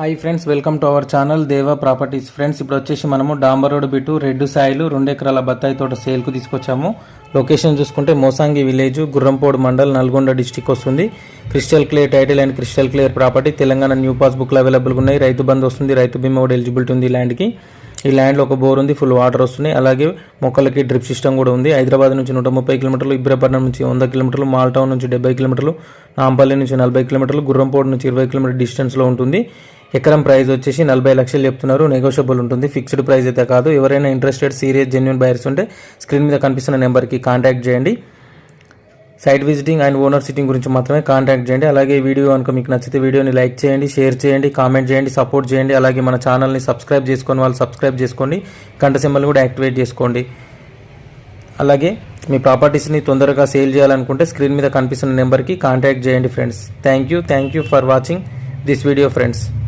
Hi friends welcome to our channel Deva properties friends ఇప్పుడు వచ్చేసి మనము డాంబర్ రోడ్ బిటు రెడ్డు సాయిలు రెండు ఎకరాల బత్తాయి తోట సేల్కు తీసుకొచ్చాము. లొకేషన్ చూసుకుంటే మోసాంగి విలేజ్ గుర్రంపోడు మండల్ నల్గొండ డిస్టిక్ వస్తుంది. Crystal clear title and crystal clear property Telangana new pass బుక్లు అవైలబుల్గా ఉన్నాయి. రైతు బంధు వస్తుంది రైతు బీమా కూడా ఎలిజిబిలిటీ ఉంది ఈ ల్యాండ్కి ఈ ల్యాండ్లో ఒక బోర్ ఉంది ఫుల్ వాటర్ వస్తున్నాయి అలాగే మొక్కలకి డ్రిప్ సిస్టమ్ కూడా ఉంది. హైదరాబాద్ నుంచి నూట ముప్పై కిలోమీటర్లు ఇబ్రాపట్నం నుంచి వంద కిలోమీటర్లు మాల్టౌన్ నుంచి డెబ్బై కిలోమీటర్లు నాంపల్లి నుంచి నలభై కిలోమీటర్లు గుర్రంపోడు నుంచి ఇరవై కిలోమీటర్ డిస్టెన్స్లో ఉంటుంది. ఎకరం ప్రైస్ వచ్చేసి నలభై లక్షలు చెప్తున్నారు. నెగోషియబుల్ ఉంటుంది. ఫిక్స్డ్ ప్రైస్ అయితే కాదు. ఎవరైనా ఇంట్రెస్టెడ్ సీరియస్ జెన్యున్ బయర్స్ ఉంటే స్క్రీన్ మీద కనిపిస్తున్న నెంబర్కి కాంటాక్ట్ చేయండి. Site visiting and owner sitting గురించి మాత్రమే కాంటాక్ట్ చేయండి. అలాగే వీడియో కనుక మీకు నచ్చితే వీడియోని లైక్ చేయండి షేర్ చేయండి కామెంట్ చేయండి సపోర్ట్ చేయండి. అలాగే మన ఛానల్ని సబ్స్క్రైబ్ చేసుకొని వాళ్ళు సబ్స్క్రైబ్ చేసుకోండి. గంట సింబల్ కూడా యాక్టివేట్ చేసుకోండి. అలాగే మీ ప్రాపర్టీస్ని తొందరగా సేల్ చేయాలనుకుంటే స్క్రీన్ మీద కనిపిస్తున్న నెంబర్కి కాంటాక్ట్ చేయండి friends thank you thank you for watching this video friends